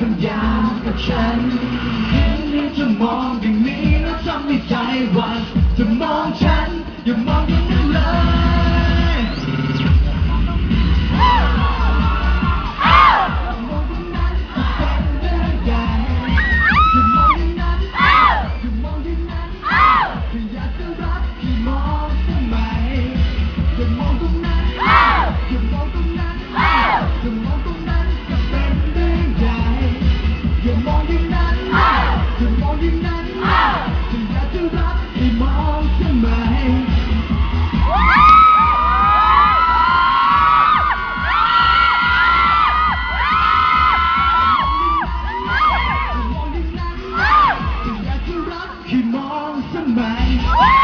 ปัญญากับฉันเห็นนี่จะมองอย่างนี้แล้วทำให้ใจวันจะมองฉัน อย่ามองอย่างนั้นเลยอย่ามองตรงนั้นอย่ามองตรงนั้น Woo!